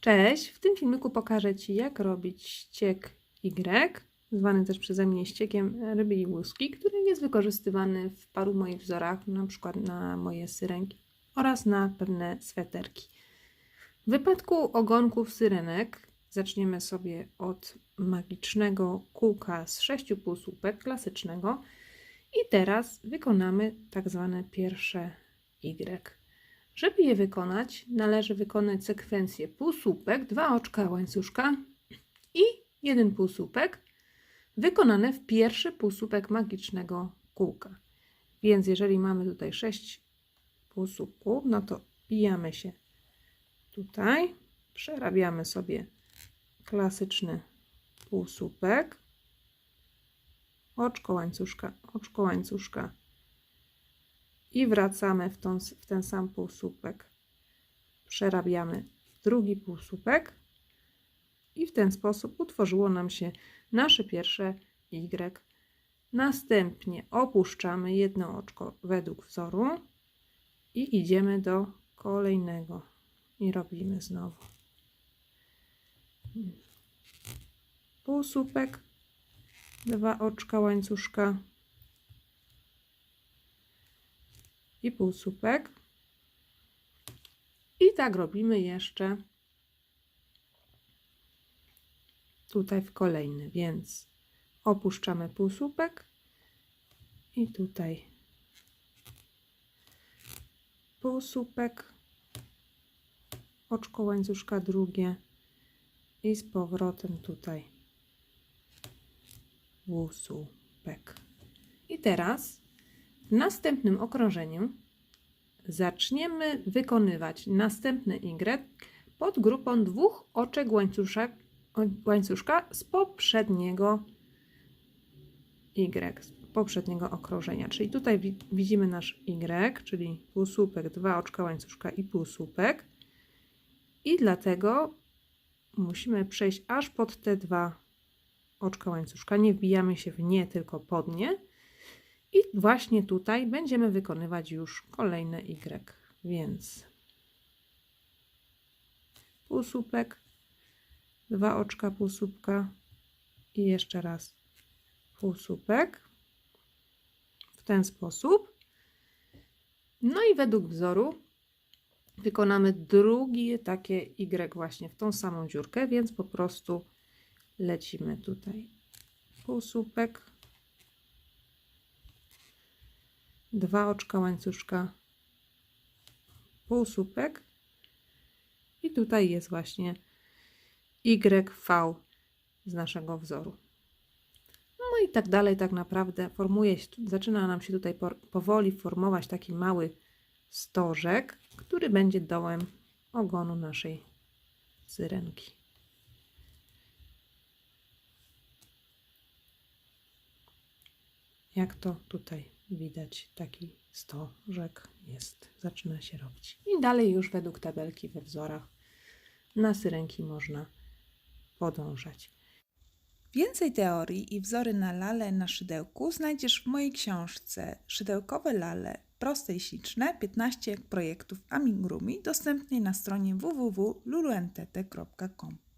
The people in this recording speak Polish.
Cześć! W tym filmiku pokażę Ci, jak robić ściek Y, zwany też przeze mnie ściekiem ryby i łuski, który jest wykorzystywany w paru moich wzorach, na przykład na moje syrenki oraz na pewne sweterki. W wypadku ogonków syrenek zaczniemy sobie od magicznego kółka z sześciu półsłupek klasycznego i teraz wykonamy tak zwane pierwsze Y. Żeby je wykonać, należy wykonać sekwencję półsłupek, dwa oczka łańcuszka i jeden półsłupek wykonane w pierwszy półsłupek magicznego kółka. Więc jeżeli mamy tutaj sześć półsłupków, no to bijamy się tutaj, przerabiamy sobie klasyczny półsłupek, oczko łańcuszka, oczko łańcuszka i wracamy w, tą, w ten sam półsłupek. Przerabiamy drugi półsłupek i w ten sposób utworzyło nam się nasze pierwsze Y. Następnie opuszczamy jedno oczko według wzoru i idziemy do kolejnego i robimy znowu półsłupek, dwa oczka łańcuszka i półsłupek. I tak robimy jeszcze tutaj w kolejny, więc opuszczamy półsłupek i tutaj półsłupek, oczko łańcuszka drugie i z powrotem tutaj półsłupek. I teraz w następnym okrążeniu zaczniemy wykonywać następny Y pod grupą dwóch oczek łańcuszka, łańcuszka z poprzedniego Y, z poprzedniego okrążenia. Czyli tutaj wi widzimy nasz Y, czyli półsłupek, dwa oczka łańcuszka i półsłupek. I dlatego musimy przejść aż pod te dwa oczka łańcuszka. Nie wbijamy się w nie, tylko pod nie. I właśnie tutaj będziemy wykonywać już kolejne Y. Więc półsłupek, dwa oczka półsłupka i jeszcze raz półsłupek. W ten sposób. No i według wzoru wykonamy drugie takie Y właśnie w tą samą dziurkę, więc po prostu lecimy tutaj półsłupek, dwa oczka łańcuszka, półsłupek i tutaj jest właśnie YV z naszego wzoru. No i tak dalej, tak naprawdę formuje zaczyna nam się tutaj powoli formować taki mały stożek, który będzie dołem ogonu naszej syrenki. Jak to tutaj widać, taki stożek jest, zaczyna się robić. I dalej już według tabelki we wzorach na syrenki można podążać. Więcej teorii i wzory na lale na szydełku znajdziesz w mojej książce Szydełkowe lale proste i śliczne 15 projektów amigurumi dostępnej na stronie www.luluentete.com.